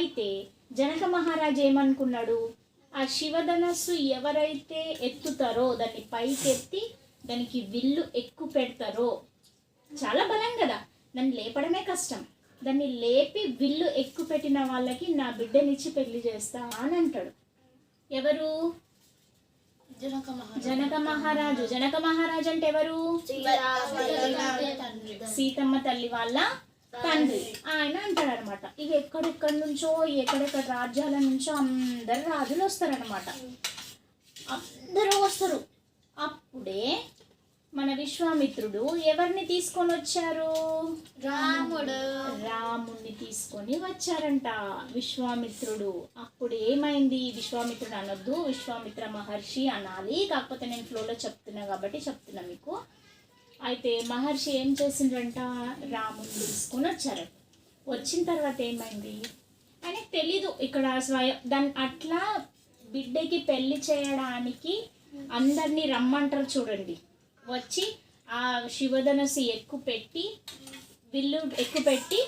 అయితే జనక మహారాజు ఏమనుకున్నాడు? ఆ శివధనస్సు ఎవరైతే ఎత్తుతారో దాన్ని పైకెత్తి దానికి విల్లు ఎక్కువ పెడతారో చాలా బలం కదా. దాన్ని లేపడమే కష్టం. దాన్ని లేపి విల్లు ఎక్కువ పెట్టిన వాళ్ళకి నా బిడ్డనిచ్చి పెళ్ళి చేస్తా అని అంటాడు. ఎవరు? జనక మహారాజు. జనక మహారాజు. జనక మహారాజు అంటే ఎవరు? సీతమ్మ తల్లి వాళ్ళ తండ్రి. ఆయన అంటాడు అనమాట ఇక ఎక్కడెక్కడి నుంచో ఎక్కడెక్కడ రాజ్యాల నుంచో అందరు రాజులు వస్తారనమాట. అందరూ వస్తారు. అప్పుడే మన విశ్వామిత్రుడు ఎవరిని తీసుకొని వచ్చారు? రాముడు. రాముణ్ణి తీసుకొని వచ్చారంట విశ్వామిత్రుడు. అప్పుడు ఏమైంది? విశ్వామిత్రుడు అనొద్దు విశ్వామిత్ర మహర్షి అనాలి కాకపోతే నేను ఫ్లోలో చెప్తున్నా కాబట్టి చెప్తున్నా మీకు. అయితే మహర్షి ఏం చేసిండ్రంట? రాముని తీసుకొని వచ్చారు. వచ్చిన తర్వాత ఏమైంది? ఆయనకు తెలీదు ఇక్కడ స్వయం. దాన్ని అట్లా బిడ్డకి పెళ్ళి చేయడానికి అందరినీ రమ్మంటారు చూడండి. వచ్చి ఆ శివధనస్సు ఎక్కువ పెట్టి బిల్లు ఎక్కువ పెట్టి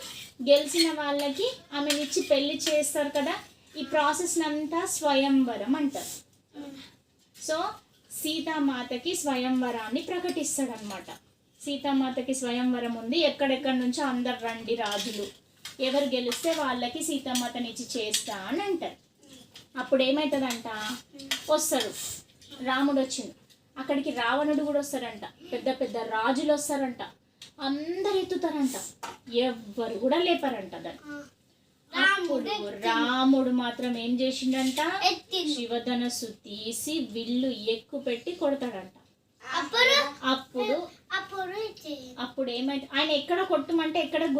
గెలిచిన వాళ్ళకి ఆమెనిచ్చి పెళ్ళి చేస్తారు కదా. ఈ ప్రాసెస్ అంతా స్వయంవరం అంటారు. సో సీతామాతకి స్వయంవరాన్ని ప్రకటిస్తాడనమాట సీతామాతకి స్వయంవరం ఉంది. ఎక్కడెక్కడి నుంచో అందరు రండి రాజులు. ఎవరు గెలిస్తే వాళ్ళకి సీతామాతనిచ్చి చేస్తా అని అంటారు. అప్పుడు ఏమవుతుందంట వస్తాడు. రాముడు వచ్చింది అక్కడికి రావణుడు కూడా వస్తారంట పెద్ద పెద్ద రాజులు వస్తారంట. అందరు ఎత్తుతారంట. ఎవ్వరు కూడా లేపారంట దాన్ని. అప్పుడు రాముడు మాత్రం ఏం చేసిండంట. శివధనస్సు తీసి విల్లు ఎక్కువ పెట్టి కొడతాడంట. అప్పుడు? అప్పుడు? అప్పుడు అప్పుడు ఏమైతే ఆయన ఎక్కడ కొట్టమంటే ఎక్కడ